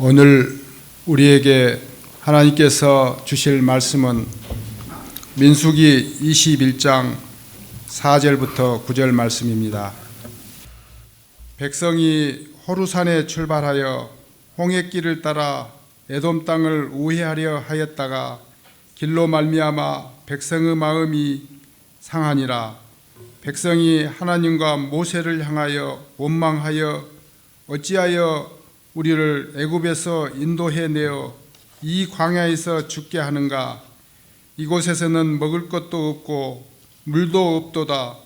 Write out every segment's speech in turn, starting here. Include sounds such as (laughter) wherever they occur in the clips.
오늘 우리에게 하나님께서 주실 말씀은 민수기 21장 4절부터 9절 말씀입니다. 백성이 호루산에 출발하여 홍해길을 따라 에돔 땅을 우회하려 하였다가 길로 말미암아 백성의 마음이 상하니라 백성이 하나님과 모세를 향하여 원망하여 어찌하여 우리를 애굽에서 인도해 내어 이 광야에서 죽게 하는가? 이곳에서는 먹을 것도 없고 물도 없도다.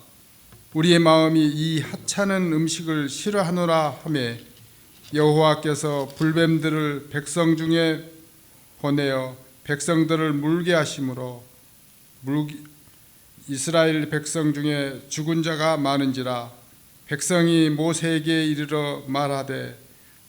우리의 마음이 이 하찮은 음식을 싫어하노라 하매 여호와께서 불뱀들을 백성 중에 보내어 백성들을 물게 하심으로 물기, 이스라엘 백성 중에 죽은 자가 많은지라 백성이 모세에게 이르러 말하되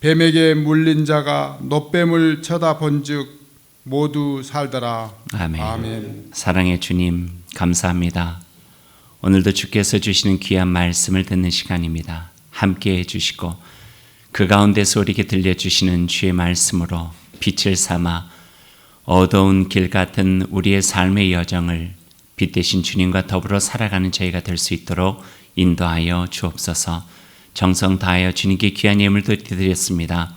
뱀에게 물린 자가 노뱀을 쳐다본즉 모두 살더라 아멘. 아멘. 사랑의 주님, 감사합니다. 오늘도 주께서 주시는 귀한 말씀을 듣는 시간입니다. 함께 해주시고 그 가운데서 우리에게 들려주시는 주의 말씀으로 빛을 삼아 어두운 길 같은 우리의 삶의 여정을 빛 대신 주님과 더불어 살아가는 저희가 될 수 있도록 인도하여 주옵소서 정성 다하여 주님께 귀한 예물을 드렸습니다.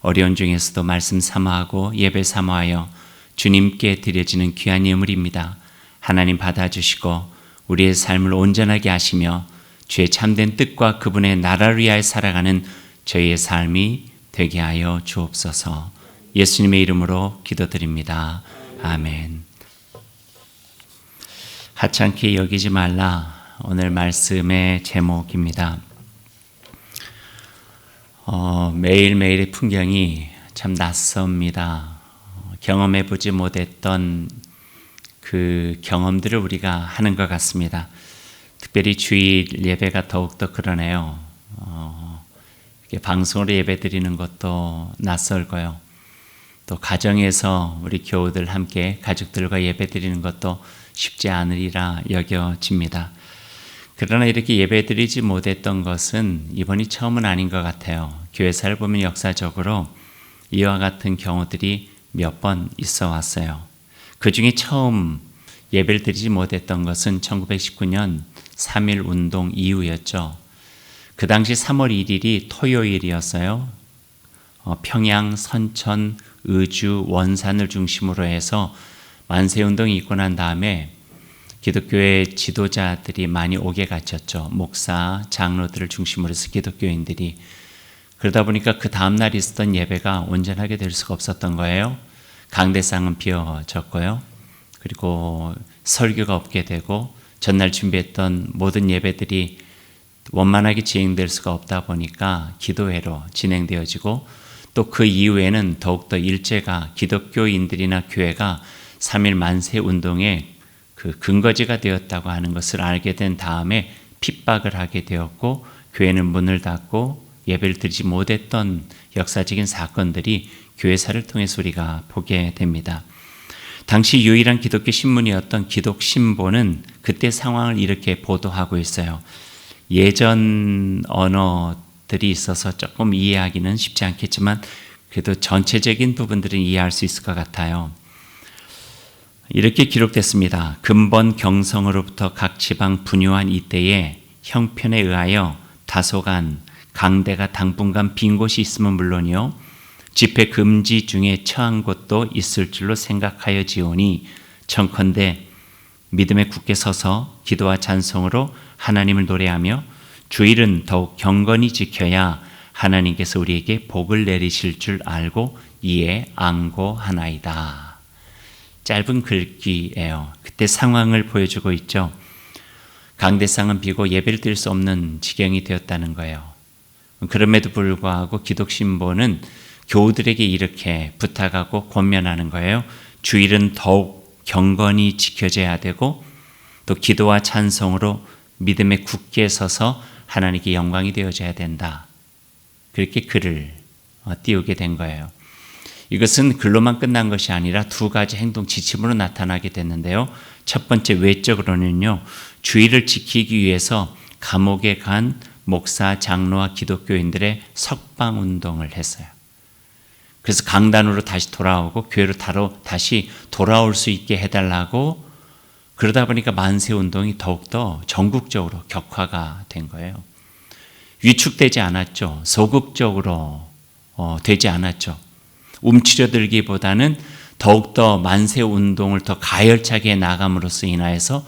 어려운 중에서도 말씀 사모하고 예배 사모하여 주님께 드려지는 귀한 예물입니다. 하나님 받아주시고 우리의 삶을 온전하게 하시며 주의 참된 뜻과 그분의 나라를 위하여 살아가는 저희의 삶이 되게 하여 주옵소서. 예수님의 이름으로 기도드립니다. 아멘. 하찮게 여기지 말라. 오늘 말씀의 제목입니다. 어, 매일매일의 풍경이 참 낯섭니다. 경험해 보지 못했던 그 경험들을 우리가 하는 것 같습니다. 특별히 주일 예배가 더욱더 그러네요. 어, 방송으로 예배 드리는 것도 낯설고요. 또 가정에서 우리 교우들 함께 가족들과 예배 드리는 것도 쉽지 않으리라 여겨집니다. 그러나 이렇게 예배 드리지 못했던 것은 이번이 처음은 아닌 것 같아요. 교회사를 보면 역사적으로 이와 같은 경우들이 몇 번 있어 왔어요. 그 중에 처음 예배를 드리지 못했던 것은 1919년 3.1 운동 이후였죠. 그 당시 3월 1일이 토요일이었어요. 어, 평양, 선천, 의주, 원산을 중심으로 해서 만세운동이 있고 난 다음에 기독교의 지도자들이 많이 오게 갇혔죠. 목사, 장로들을 중심으로 해서 기독교인들이 그러다 보니까 그 다음 날 있었던 예배가 온전하게 될 수가 없었던 거예요. 강대상은 비어졌고요. 그리고 설교가 없게 되고 전날 준비했던 모든 예배들이 원만하게 진행될 수가 없다 보니까 기도회로 진행되어지고 또 그 이후에는 더욱더 일제가 기독교인들이나 교회가 3일 만세 운동에 그 근거지가 되었다고 하는 것을 알게 된 다음에 핍박을 하게 되었고 교회는 문을 닫고 예배를 드리지 못했던 역사적인 사건들이 교회사를 통해서 우리가 보게 됩니다. 당시 유일한 기독교 신문이었던 기독신보는 그때 상황을 이렇게 보도하고 있어요. 예전 언어들이 있어서 조금 이해하기는 쉽지 않겠지만 그래도 전체적인 부분들은 이해할 수 있을 것 같아요. 이렇게 기록됐습니다. 근본 경성으로부터 각 지방 분유한 이때에 형편에 의하여 다소간 강대가 당분간 빈 곳이 있으면 물론이요 집회 금지 중에 처한 곳도 있을 줄로 생각하여 지오니 청컨대 믿음에 굳게 서서 기도와 찬송으로 하나님을 노래하며 주일은 더욱 경건히 지켜야 하나님께서 우리에게 복을 내리실 줄 알고 이에 안고하나이다. 짧은 글귀예요. 그때 상황을 보여주고 있죠. 강대상은 비고 예배를 드릴 수 없는 지경이 되었다는 거예요. 그럼에도 불구하고 기독신보는 교우들에게 이렇게 부탁하고 권면하는 거예요. 주일은 더욱 경건히 지켜져야 되고 또 기도와 찬송으로 믿음에 굳게 서서 하나님께 영광이 되어져야 된다. 그렇게 글을 어, 띄우게 된 거예요. 이것은 글로만 끝난 것이 아니라 두 가지 행동 지침으로 나타나게 됐는데요. 첫 번째 외적으로는요. 주의를 지키기 위해서 감옥에 간 목사, 장로와 기독교인들의 석방 운동을 했어요. 그래서 강단으로 다시 돌아오고 교회로 다로 다시 돌아올 수 있게 해달라고 그러다 보니까 만세 운동이 더욱더 전국적으로 격화가 된 거예요. 위축되지 않았죠. 소극적으로 어, 되지 않았죠. 움츠려들기보다는 더욱더 만세 운동을 더 가열차게 나감으로써 인하여서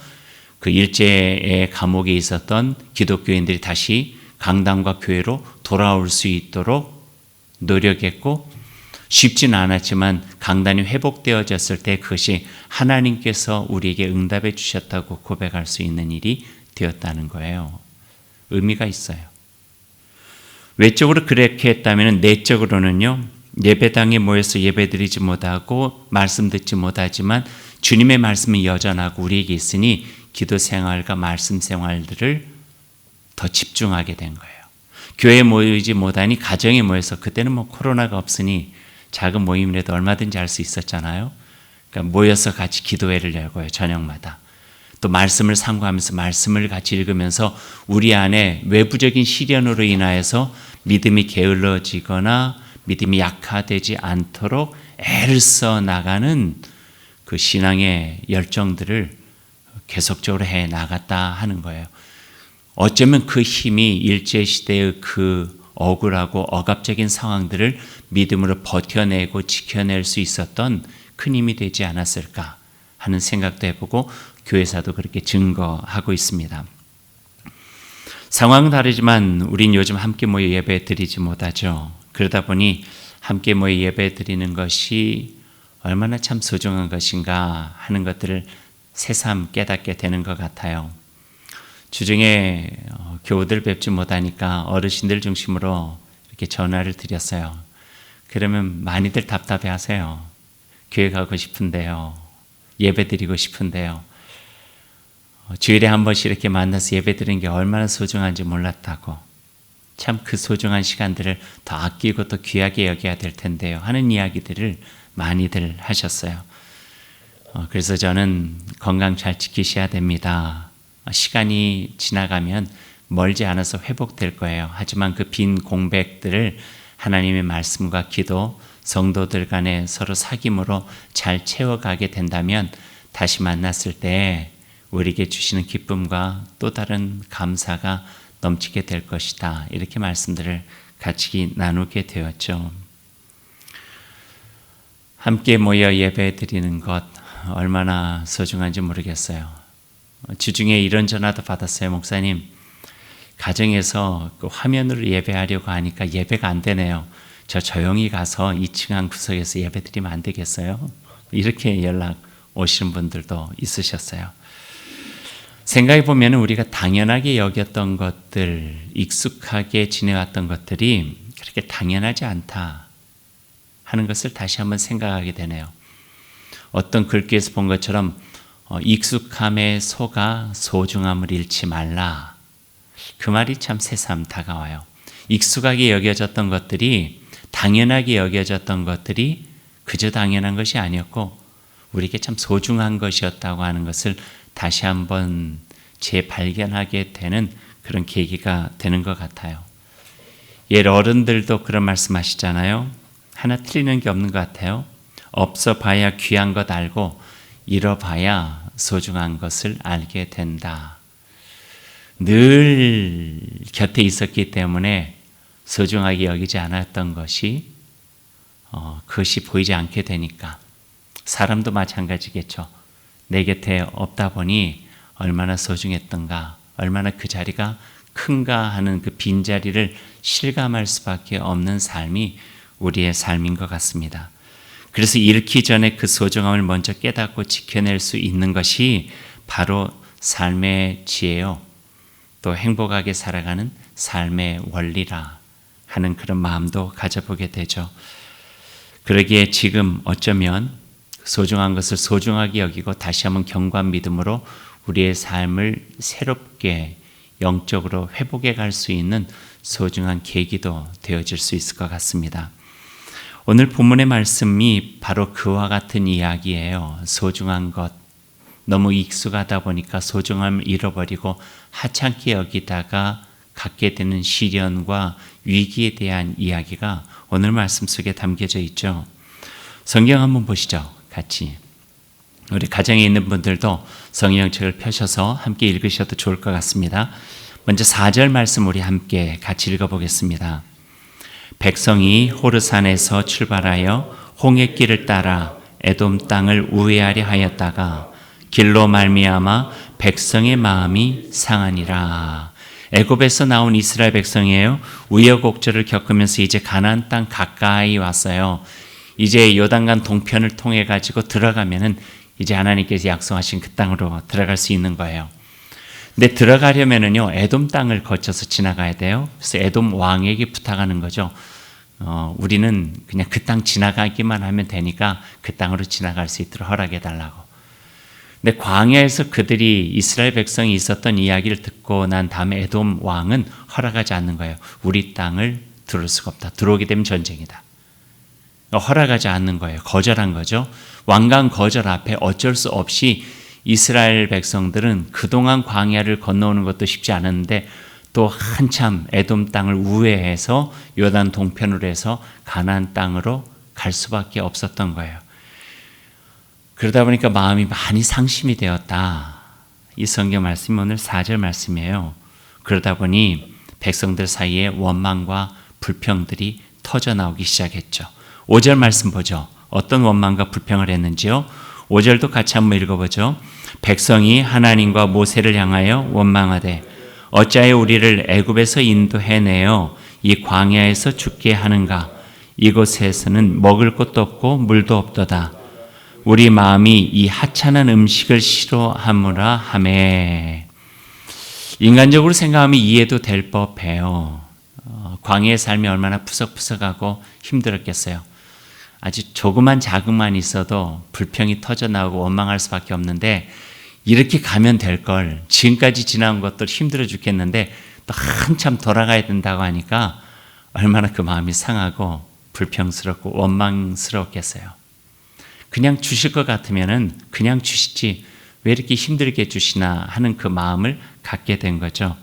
그 일제의 감옥에 있었던 기독교인들이 다시 강당과 교회로 돌아올 수 있도록 노력했고 쉽지는 않았지만 강단이 회복되어졌을 때 그것이 하나님께서 우리에게 응답해 주셨다고 고백할 수 있는 일이 되었다는 거예요. 의미가 있어요. 외적으로 그렇게 했다면 내적으로는요. 예배당에 모여서 예배드리지 못하고 말씀 듣지 못하지만 주님의 말씀이 여전하고 우리에게 있으니 기도 생활과 말씀 생활들을 더 집중하게 된 거예요. 교회에 모이지 못하니 가정에 모여서 그때는 뭐 코로나가 없으니 작은 모임이라도 얼마든지 할 수 있었잖아요. 그러니까 모여서 같이 기도회를 열고요. 저녁마다. 또 말씀을 상고하면서 말씀을 같이 읽으면서 우리 안에 외부적인 시련으로 인하여서 믿음이 게을러지거나 믿음이 약화되지 않도록 애를 써 나가는 그 신앙의 열정들을 계속적으로 해 나갔다 하는 거예요. 어쩌면 그 힘이 일제 시대의 그 억울하고 억압적인 상황들을 믿음으로 버텨내고 지켜낼 수 있었던 큰 힘이 되지 않았을까 하는 생각도 해보고 교회사도 그렇게 증거하고 있습니다. 상황은 다르지만 우린 요즘 함께 모여 예배 드리지 못하죠. 그러다 보니 함께 모여 예배 드리는 것이 얼마나 참 소중한 것인가 하는 것들을 새삼 깨닫게 되는 것 같아요. 주중에 어, 교우들 뵙지 못하니까 어르신들 중심으로 이렇게 전화를 드렸어요. 그러면 많이들 답답해 하세요. 교회 가고 싶은데요. 예배 드리고 싶은데요. 어, 주일에 한 번씩 이렇게 만나서 예배 드리는 게 얼마나 소중한지 몰랐다고. 참 그 소중한 시간들을 더 아끼고 또 귀하게 여겨야 될 텐데요. 하는 이야기들을 많이들 하셨어요. 어, 그래서 저는 건강 잘 지키셔야 됩니다. 시간이 지나가면 멀지 않아서 회복될 거예요. 하지만 그 빈 공백들을 하나님의 말씀과 기도, 성도들 간에 서로 사귐으로 잘 채워가게 된다면 다시 만났을 때 우리에게 주시는 기쁨과 또 다른 감사가 넘치게 될 것이다. 이렇게 말씀들을 같이 나누게 되었죠. 함께 모여 예배 드리는 것 얼마나 소중한지 모르겠어요. 주중에 이런 전화도 받았어요, 목사님. 가정에서 그 화면으로 예배하려고 하니까 예배가 안 되네요. 저 조용히 가서 2층 한 구석에서 예배 드리면 안 되겠어요? 이렇게 연락 오시는 분들도 있으셨어요. 생각해 보면 우리가 당연하게 여겼던 것들, 익숙하게 지내왔던 것들이 그렇게 당연하지 않다 하는 것을 다시 한번 생각하게 되네요. 어떤 글귀에서 본 것처럼 어, 익숙함에 속아 소중함을 잃지 말라. 그 말이 참 새삼 다가와요. 익숙하게 여겨졌던 것들이 당연하게 여겨졌던 것들이 그저 당연한 것이 아니었고 우리에게 참 소중한 것이었다고 하는 것을 다시 한번 재발견하게 되는 그런 계기가 되는 것 같아요. 예, 어른들도 그런 말씀하시잖아요. 하나 틀리는 게 없는 것 같아요. 없어 봐야 귀한 것 알고 잃어봐야 소중한 것을 알게 된다. 늘 곁에 있었기 때문에 소중하게 여기지 않았던 것이 어, 그것이 보이지 않게 되니까 사람도 마찬가지겠죠. 내 곁에 없다 보니 얼마나 소중했던가, 얼마나 그 자리가 큰가 하는 그 빈자리를 실감할 수밖에 없는 삶이 우리의 삶인 것 같습니다. 그래서 잃기 전에 그 소중함을 먼저 깨닫고 지켜낼 수 있는 것이 바로 삶의 지혜요. 또 행복하게 살아가는 삶의 원리라 하는 그런 마음도 가져보게 되죠. 그러기에 지금 어쩌면 소중한 것을 소중하게 여기고 다시 한번 경관 믿음으로 우리의 삶을 새롭게 영적으로 회복해 갈 수 있는 소중한 계기도 되어질 수 있을 것 같습니다. 오늘 본문의 말씀이 바로 그와 같은 이야기예요. 소중한 것. 너무 익숙하다 보니까 소중함을 잃어버리고 하찮게 여기다가 갖게 되는 시련과 위기에 대한 이야기가 오늘 말씀 속에 담겨져 있죠. 성경 한번 보시죠. 같이. 우리 가정에 있는 분들도 성경책을 펴셔서 함께 읽으셔도 좋을 것 같습니다. 먼저 4절 말씀 우리 함께 같이 읽어보겠습니다. 백성이 호르산에서 출발하여 홍해길을 따라 에돔 땅을 우회하려 하였다가 길로 말미암아 백성의 마음이 상하니라. 애굽에서 나온 이스라엘 백성이에요. 우여곡절을 겪으면서 이제 가나안 땅 가까이 왔어요. 이제 요단강 동편을 통해 가지고 들어가면은 이제 하나님께서 약속하신 그 땅으로 들어갈 수 있는 거예요. 근데 들어가려면은요 에돔 땅을 거쳐서 지나가야 돼요. 그래서 에돔 왕에게 부탁하는 거죠. 어, 우리는 그냥 그 땅 지나가기만 하면 되니까 그 땅으로 지나갈 수 있도록 허락해 달라고. 근데 광야에서 그들이 이스라엘 백성이 있었던 이야기를 듣고 난 다음에 에돔 왕은 허락하지 않는 거예요. 우리 땅을 들을 수가 없다. 들어오게 되면 전쟁이다. 허락하지 않는 거예요. 거절한 거죠. 왕강 거절 앞에 어쩔 수 없이 이스라엘 백성들은 그동안 광야를 건너오는 것도 쉽지 않았는데 또 한참 에돔 땅을 우회해서 요단 동편으로 해서 가나안 땅으로 갈 수밖에 없었던 거예요. 그러다 보니까 마음이 많이 상심이 되었다. 이 성경 말씀이 오늘 4절 말씀이에요. 그러다 보니 백성들 사이에 원망과 불평들이 터져 나오기 시작했죠. 5절 말씀 보죠. 어떤 원망과 불평을 했는지요? 5절도 같이 한번 읽어보죠. 백성이 하나님과 모세를 향하여 원망하되 어찌하여 우리를 애굽에서 인도해내어 이 광야에서 죽게 하는가? 이곳에서는 먹을 것도 없고 물도 없도다. 우리 마음이 이 하찮은 음식을 싫어하므라 하매 인간적으로 생각하면 이해도 될 법해요. 어, 광야의 삶이 얼마나 푸석푸석하고 힘들었겠어요. 아주 조그만 자극만 있어도 불평이 터져 나오고 원망할 수밖에 없는데 이렇게 가면 될 걸 지금까지 지나온 것들 힘들어 죽겠는데 또 한참 돌아가야 된다고 하니까 얼마나 그 마음이 상하고 불평스럽고 원망스럽겠어요. 그냥 주실 것 같으면은 그냥 주시지 왜 이렇게 힘들게 주시나 하는 그 마음을 갖게 된 거죠.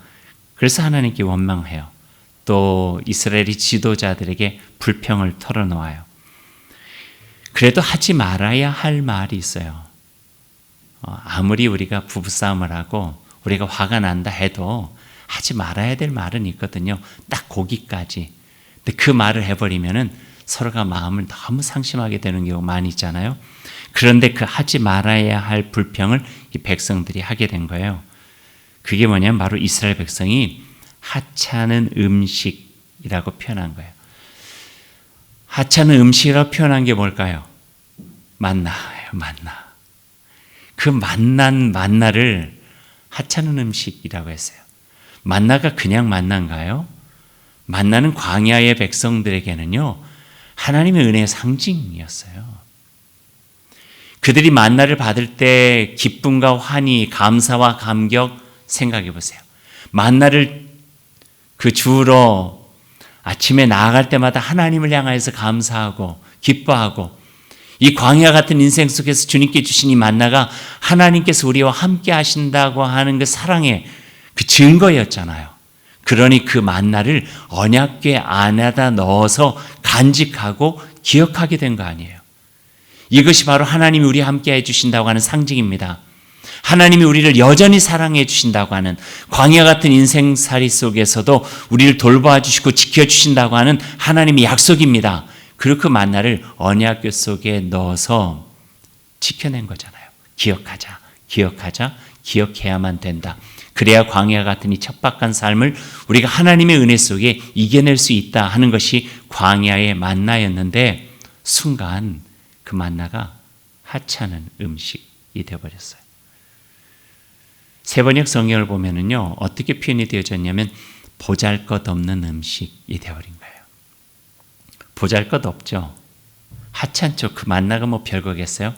그래서 하나님께 원망해요. 또 이스라엘이 지도자들에게 불평을 털어놓아요. 그래도 하지 말아야 할 말이 있어요. 어, 아무리 우리가 부부싸움을 하고 우리가 화가 난다 해도 하지 말아야 될 말은 있거든요. 딱 거기까지. 근데 그 말을 해버리면은 서로가 마음을 너무 상심하게 되는 경우 많이 있잖아요. 그런데 그 하지 말아야 할 불평을 이 백성들이 하게 된 거예요. 그게 뭐냐면 바로 이스라엘 백성이 하찮은 음식이라고 표현한 거예요. 하찮은 음식이라고 표현한 게 뭘까요? 만나예요, 만나. 그 만난 만나를 하찮은 음식이라고 했어요. 만나가 그냥 만난가요? 만나는 광야의 백성들에게는요, 하나님의 은혜의 상징이었어요. 그들이 만나를 받을 때 기쁨과 환희, 감사와 감격 생각해 보세요. 만나를 그 주로 아침에 나아갈 때마다 하나님을 향하여서 감사하고 기뻐하고 이 광야 같은 인생 속에서 주님께 주신 이 만나가 하나님께서 우리와 함께 하신다고 하는 그 사랑의 그 증거였잖아요. 그러니 그 만나를 언약궤 안에다 넣어서 간직하고 기억하게 된 거 아니에요. 이것이 바로 하나님이 우리 함께 해 주신다고 하는 상징입니다. 하나님이 우리를 여전히 사랑해 주신다고 하는 광야 같은 인생살이 속에서도 우리를 돌봐 주시고 지켜 주신다고 하는 하나님의 약속입니다. 그리고 그 만나를 언약궤 속에 넣어서 지켜낸 거잖아요. 기억하자, 기억하자, 기억해야만 된다. 그래야 광야 같은 이 척박한 삶을 우리가 하나님의 은혜 속에 이겨낼 수 있다 하는 것이 광야의 만나였는데 순간 그 만나가 하찮은 음식이 되어버렸어요. 세번역 성경을 보면은요 어떻게 표현이 되어졌냐면 보잘 것 없는 음식이 되어버린. 보잘 것 없죠. 하찮죠. 그 만나가 뭐 별거겠어요?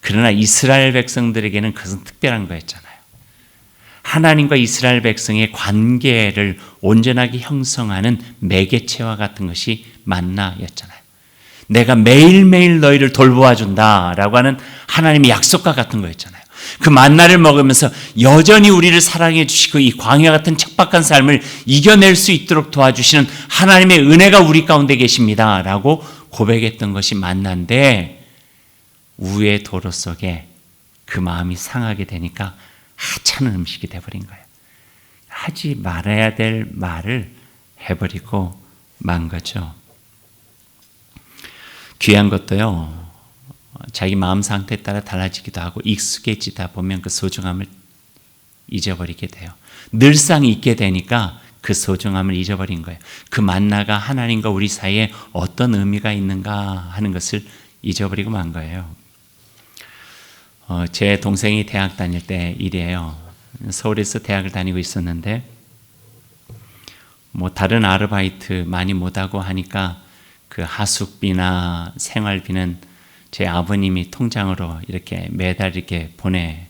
그러나 이스라엘 백성들에게는 그것은 특별한 거였잖아요. 하나님과 이스라엘 백성의 관계를 온전하게 형성하는 매개체와 같은 것이 만나였잖아요. 내가 매일매일 너희를 돌보아 준다라고 하는 하나님의 약속과 같은 거였잖아요. 그 만나를 먹으면서 여전히 우리를 사랑해 주시고 이 광야 같은 척박한 삶을 이겨낼 수 있도록 도와주시는 하나님의 은혜가 우리 가운데 계십니다 라고 고백했던 것이 만난데 우의 도로 속에 그 마음이 상하게 되니까 하찮은 음식이 돼버린 거예요. 하지 말아야 될 말을 해버리고 만 거죠. 귀한 것도요, 자기 마음 상태에 따라 달라지기도 하고 익숙해지다 보면 그 소중함을 잊어버리게 돼요. 늘상 있게 되니까 그 소중함을 잊어버린 거예요. 그 만나가 하나님과 우리 사이에 어떤 의미가 있는가 하는 것을 잊어버리고 만 거예요. 어, 제 동생이 대학 다닐 때 일이에요. 서울에서 대학을 다니고 있었는데 뭐 다른 아르바이트 많이 못하고 하니까 그 하숙비나 생활비는 제 아버님이 통장으로 이렇게 매달 이렇게 보내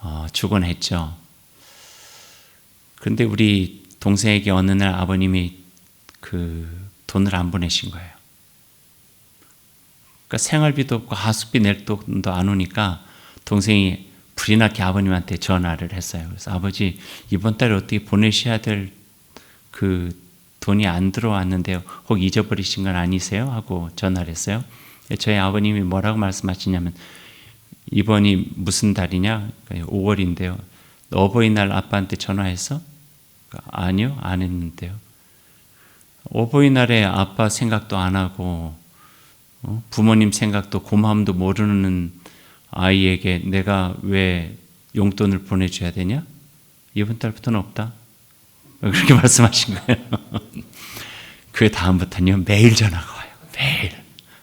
어, 주곤 했죠. 근데 우리 동생에게 어느 날 아버님이 그 돈을 안 보내신 거예요. 그러니까 생활비도 없고 하숙비 낼 돈도 안 오니까 동생이 불이 나게 아버님한테 전화를 했어요. 그래서 아버지 이번 달에 어떻게 보내셔야 될 그 돈이 안 들어왔는데요. 혹 잊어버리신 건 아니세요? 하고 전화를 했어요. 저희 아버님이 뭐라고 말씀하시냐면 이번이 무슨 달이냐? 5월인데요. 어버이날 아빠한테 전화해서 아니요 안 했는데요. 어버이날에 아빠 생각도 안 하고 어? 부모님 생각도 고마움도 모르는 아이에게 내가 왜 용돈을 보내줘야 되냐? 이번 달부터는 없다. 그렇게 (laughs) 말씀하신 거예요. (laughs) 그 다음부터는요 매일 전화가 와요. 매일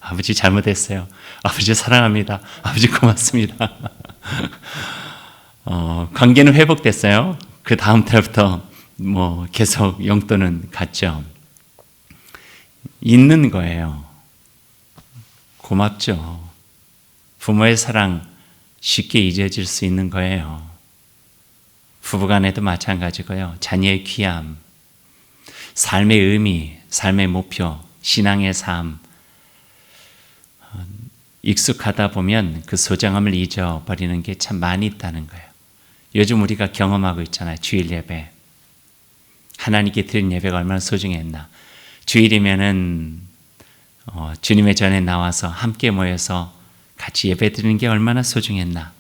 아버지 잘못했어요. 아버지 사랑합니다. 아버지 고맙습니다. 어, 관계는 회복됐어요. 그 다음 달부터 뭐 계속 용돈은 갔죠. 있는 거예요. 고맙죠. 부모의 사랑 쉽게 잊어질 수 있는 거예요. 부부간에도 마찬가지고요. 자녀의 귀함, 삶의 의미, 삶의 목표, 신앙의 삶 익숙하다 보면 그 소중함을 잊어버리는 게 참 많이 있다는 거예요. 요즘 우리가 경험하고 있잖아요. 주일 예배. 하나님께 드린 예배가 얼마나 소중했나. 주일이면은 어, 주님의 전에 나와서 함께 모여서 같이 예배 드리는 게 얼마나 소중했나.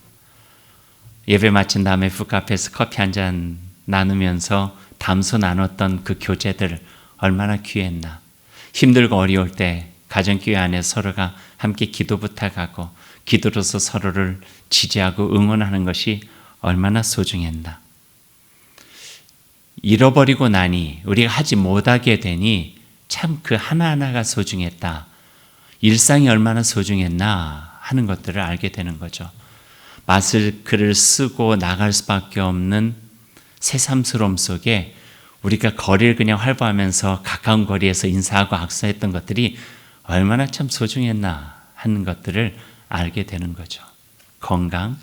예배 마친 다음에 북카페에서 커피 한 잔 나누면서 담소 나눴던 그 교제들 얼마나 귀했나. 힘들고 어려울 때 가정교회 안에 서로가 함께 기도 부탁하고 기도로서 서로를 지지하고 응원하는 것이 얼마나 소중했나. 잃어버리고 나니 우리가 하지 못하게 되니 참 그 하나하나가 소중했다. 일상이 얼마나 소중했나 하는 것들을 알게 되는 거죠. 마스크를 쓰고 나갈 수밖에 없는 새삼스러움 속에 우리가 거리를 그냥 활보하면서 가까운 거리에서 인사하고 악수했던 것들이 얼마나 참 소중했나 하는 것들을 알게 되는 거죠. 건강,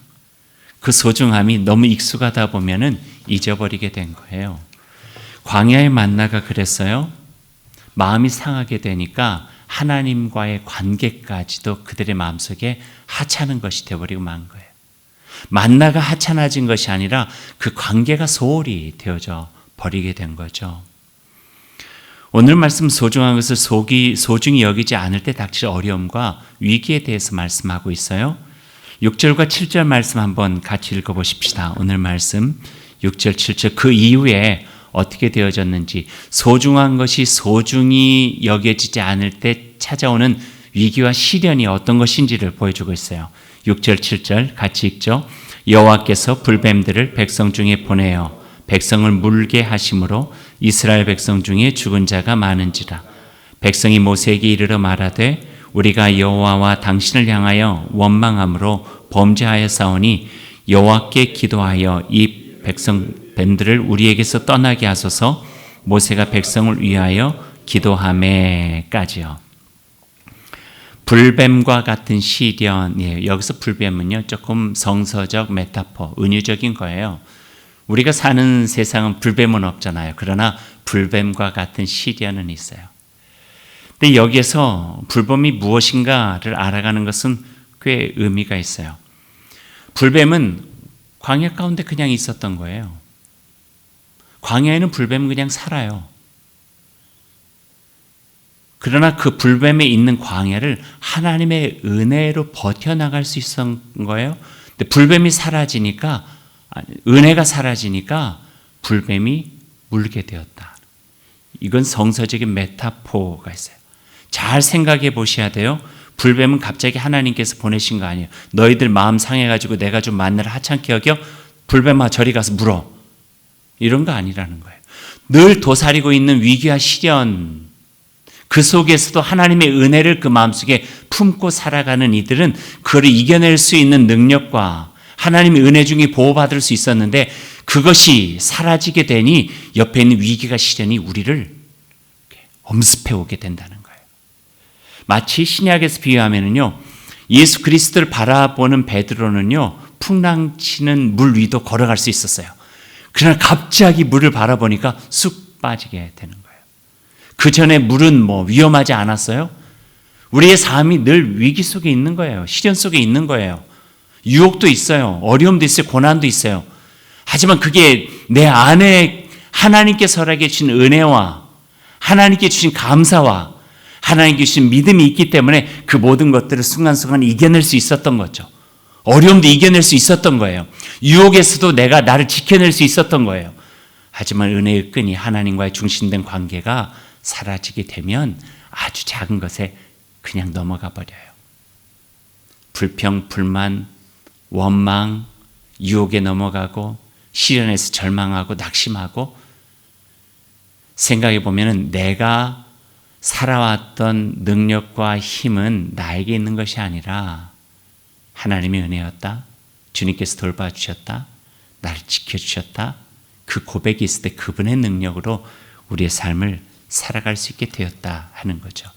그 소중함이 너무 익숙하다 보면은 잊어버리게 된 거예요. 광야의 만나가 그랬어요. 마음이 상하게 되니까 하나님과의 관계까지도 그들의 마음속에 하찮은 것이 되어버리고 만 거예요. 만나가 하찮아진 것이 아니라 그 관계가 소홀히 되어져 버리게 된 거죠. 오늘 말씀 소중한 것을 속이, 소중히 여기지 않을 때 닥칠 어려움과 위기에 대해서 말씀하고 있어요. 6절과 7절 말씀 한번 같이 읽어 보십시다. 오늘 말씀 6절, 7절 그 이후에 어떻게 되어졌는지 소중한 것이 소중히 여겨지지 않을 때 찾아오는 위기와 시련이 어떤 것인지를 보여주고 있어요. 6절, 7절 같이 읽죠. 여호와께서 불뱀들을 백성 중에 보내어 백성을 물게 하심으로 이스라엘 백성 중에 죽은 자가 많은지라. 백성이 모세에게 이르러 말하되 우리가 여호와와 당신을 향하여 원망함으로 범죄하여 싸우니 여호와께 기도하여 이 백성 뱀들을 우리에게서 떠나게 하소서 모세가 백성을 위하여 기도함에까지요. 불뱀과 같은 시련이에요. 여기서 불뱀은요 조금 성서적 메타포, 은유적인 거예요. 우리가 사는 세상은 불뱀은 없잖아요. 그러나 불뱀과 같은 시련은 있어요. 근데 여기에서 불뱀이 무엇인가를 알아가는 것은 꽤 의미가 있어요. 불뱀은 광야 가운데 그냥 있었던 거예요. 광야에는 불뱀은 그냥 살아요. 그러나 그 불뱀에 있는 광야를 하나님의 은혜로 버텨나갈 수 있었던 거예요. 근데 불뱀이 사라지니까, 은혜가 사라지니까 불뱀이 물게 되었다. 이건 성서적인 메타포가 있어요. 잘 생각해 보셔야 돼요. 불뱀은 갑자기 하나님께서 보내신 거 아니에요. 너희들 마음 상해가지고 내가 좀 만나를 하찮게 여겨 불뱀아 저리 가서 물어. 이런 거 아니라는 거예요. 늘 도사리고 있는 위기와 시련 그 속에서도 하나님의 은혜를 그 마음속에 품고 살아가는 이들은 그를 이겨낼 수 있는 능력과 하나님의 은혜 중에 보호받을 수 있었는데 그것이 사라지게 되니 옆에 있는 위기가 시련이 우리를 엄습해 오게 된다는 거예요. 마치 신약에서 비유하면은요. 예수 그리스도를 바라보는 베드로는요. 풍랑 치는 물 위도 걸어갈 수 있었어요. 그러나 갑자기 물을 바라보니까 쑥 빠지게 되는 거예요. 그 전에 물은 뭐 위험하지 않았어요? 우리의 삶이 늘 위기 속에 있는 거예요. 시련 속에 있는 거예요. 유혹도 있어요. 어려움도 있어요. 고난도 있어요. 하지만 그게 내 안에 하나님께 설하게 주신 은혜와 하나님께 주신 감사와 하나님께 주신 믿음이 있기 때문에 그 모든 것들을 순간순간 이겨낼 수 있었던 거죠. 어려움도 이겨낼 수 있었던 거예요. 유혹에서도 내가 나를 지켜낼 수 있었던 거예요. 하지만 은혜의 끈이 하나님과의 중심된 관계가 사라지게 되면 아주 작은 것에 그냥 넘어가 버려요. 불평, 불만, 원망, 유혹에 넘어가고 시련에서 절망하고 낙심하고 생각해 보면은 내가 살아왔던 능력과 힘은 나에게 있는 것이 아니라 하나님의 은혜였다. 주님께서 돌봐 주셨다. 나를 지켜 주셨다. 그 고백이 있을 때 그분의 능력으로 우리의 삶을 살아갈 수 있게 되었다 하는 거죠.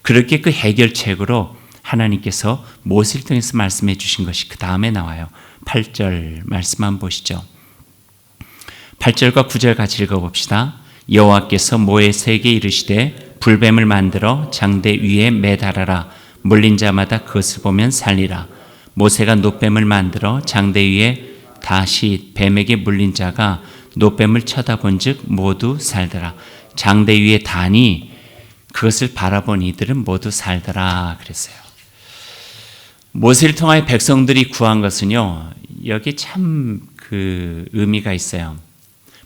그렇게 그 해결책으로 하나님께서 모세를 통해서 말씀해 주신 것이 그 다음에 나와요. 8절 말씀 한번 보시죠. 8절과 9절 같이 읽어봅시다. 여호와께서 모세에게 이르시되 불뱀을 만들어 장대 위에 매달아라. 물린 자마다 그것을 보면 살리라. 모세가 노뱀을 만들어 장대 위에 다시 뱀에게 물린 자가 노뱀을 쳐다본즉 모두 살더라. 장대 위에 다니 그것을 바라본 이들은 모두 살더라 그랬어요. 모세를 통하여 백성들이 구한 것은요. 여기 참 그 의미가 있어요.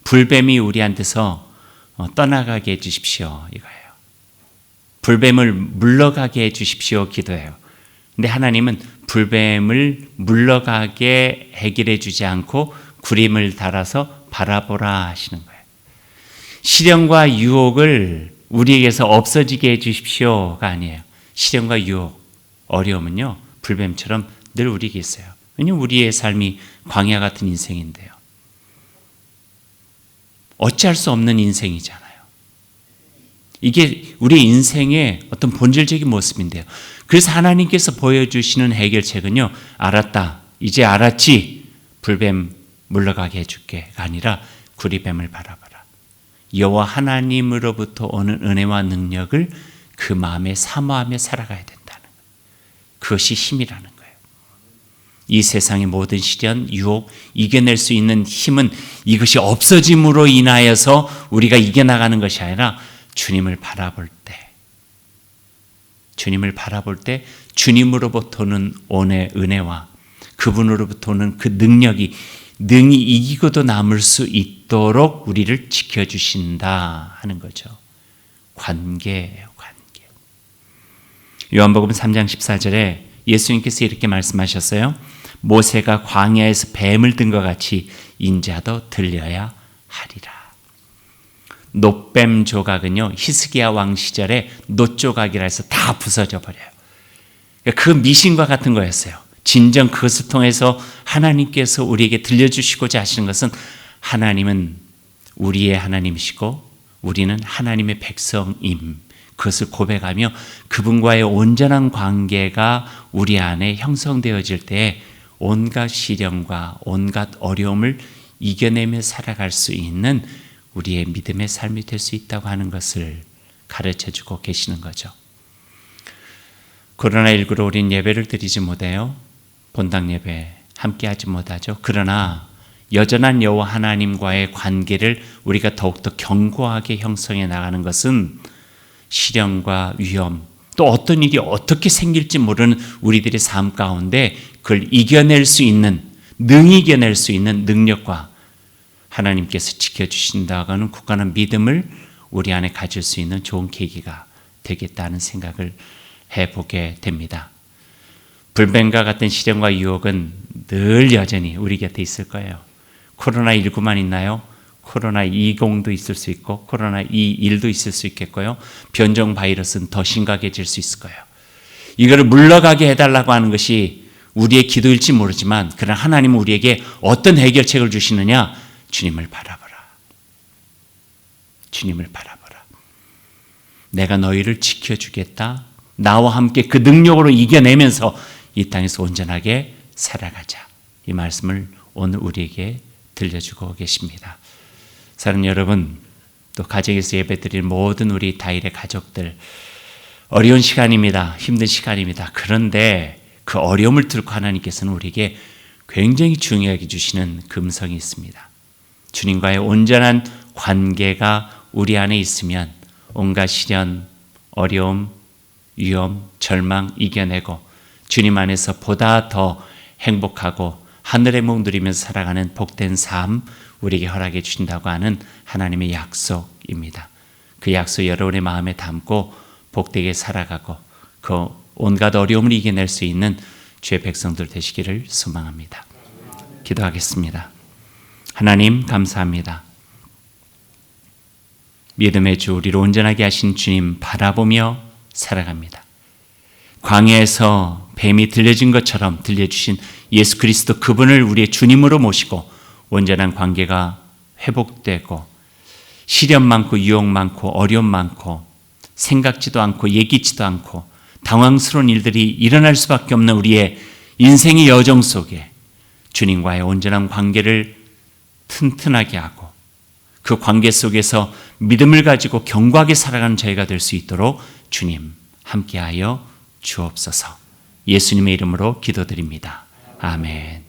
불뱀이 우리한테서 어, 떠나가게 해 주십시오. 이거예요. 불뱀을 물러가게 해 주십시오. 기도해요. 근데 하나님은 불뱀을 물러가게 해결해 주지 않고 구림을 달아서 바라보라 하시는 거예요. 시련과 유혹을 우리에게서 없어지게 해 주십시오가 아니에요. 시련과 유혹, 어려움은요, 불뱀처럼 늘 우리에게 있어요. 왜냐면 우리의 삶이 광야 같은 인생인데요. 어찌할 수 없는 인생이잖아요. 이게 우리 인생의 어떤 본질적인 모습인데요. 그래서 하나님께서 보여주시는 해결책은요, 알았다. 이제 알았지. 불뱀 물러가게 해줄게가 아니라 구리뱀을 바라봐라. 여호와 하나님으로부터 오는 은혜와 능력을 그 마음에 사모하며 살아가야 된다는 것. 그것이 힘이라는 거예요. 이 세상의 모든 시련, 유혹, 이겨낼 수 있는 힘은 이것이 없어짐으로 인하여서 우리가 이겨나가는 것이 아니라 주님을 바라볼 때, 주님을 바라볼 때 주님으로부터는 온의 은혜와 그분으로부터는 그 능력이 능히 이기고도 남을 수 있도록 우리를 지켜주신다 하는 거죠. 관계예요, 관계. 요한복음 3장 14절에 예수님께서 이렇게 말씀하셨어요. 모세가 광야에서 뱀을 든 것 같이 인자도 들려야 하리라. 노뱀 조각은요 히스기야 왕 시절에 노조각이라 해서 다 부서져 버려요. 그 미신과 같은 거였어요. 진정 그것을 통해서 하나님께서 우리에게 들려주시고자 하시는 것은 하나님은 우리의 하나님이시고 우리는 하나님의 백성임. 그것을 고백하며 그분과의 온전한 관계가 우리 안에 형성되어질 때 온갖 시련과 온갖 어려움을 이겨내며 살아갈 수 있는 우리의 믿음의 삶이 될 수 있다고 하는 것을 가르쳐 주고 계시는 거죠. 코로나19로 우린 예배를 드리지 못해요. 본당 예배 함께 하지 못하죠. 그러나 여전한 여호와 하나님과의 관계를 우리가 더욱더 견고하게 형성해 나가는 것은 시련과 위험 또 어떤 일이 어떻게 생길지 모르는 우리들의 삶 가운데 그걸 이겨낼 수 있는 능히 이겨낼 수 있는 능력과 하나님께서 지켜주신다고 하는 굳건한 믿음을 우리 안에 가질 수 있는 좋은 계기가 되겠다는 생각을 해보게 됩니다. 불뱀과 같은 시련과 유혹은 늘 여전히 우리 곁에 있을 거예요. 코로나19만 있나요? 코로나 20도 있을 수 있고 코로나 21도 있을 수 있겠고요. 변종 바이러스는 더 심각해질 수 있을 거예요. 이거를 물러가게 해달라고 하는 것이 우리의 기도일지 모르지만 그러나 하나님은 우리에게 어떤 해결책을 주시느냐? 주님을 바라보라. 주님을 바라보라. 내가 너희를 지켜주겠다. 나와 함께 그 능력으로 이겨내면서 이 땅에서 온전하게 살아가자. 이 말씀을 오늘 우리에게 들려주고 계십니다. 사랑하는 여러분, 또 가정에서 예배드릴 모든 우리 다일의 가족들, 어려운 시간입니다. 힘든 시간입니다. 그런데 그 어려움을 뚫고 하나님께서는 우리에게 굉장히 중요하게 주시는 금성이 있습니다. 주님과의 온전한 관계가 우리 안에 있으면 온갖 시련, 어려움, 위험, 절망 이겨내고 주님 안에서 보다 더 행복하고 하늘의 목 누리면서 살아가는 복된 삶 우리에게 허락해 주신다고 하는 하나님의 약속입니다. 그 약속 여러분의 마음에 담고 복되게 살아가고 그 온갖 어려움을 이겨낼 수 있는 주의 백성들 되시기를 소망합니다. 기도하겠습니다. 하나님 감사합니다. 믿음의 주 우리를 온전하게 하신 주님 바라보며 살아갑니다. 광야에서 뱀이 들려진 것처럼 들려주신 예수 그리스도 그분을 우리의 주님으로 모시고 온전한 관계가 회복되고 시련 많고 유혹 많고 어려움 많고 생각지도 않고 얘기지도 않고 당황스러운 일들이 일어날 수밖에 없는 우리의 인생의 여정 속에 주님과의 온전한 관계를 튼튼하게 하고 그 관계 속에서 믿음을 가지고 견고하게 살아가는 저희가 될 수 있도록 주님 함께하여 주옵소서. 예수님의 이름으로 기도드립니다. 아멘.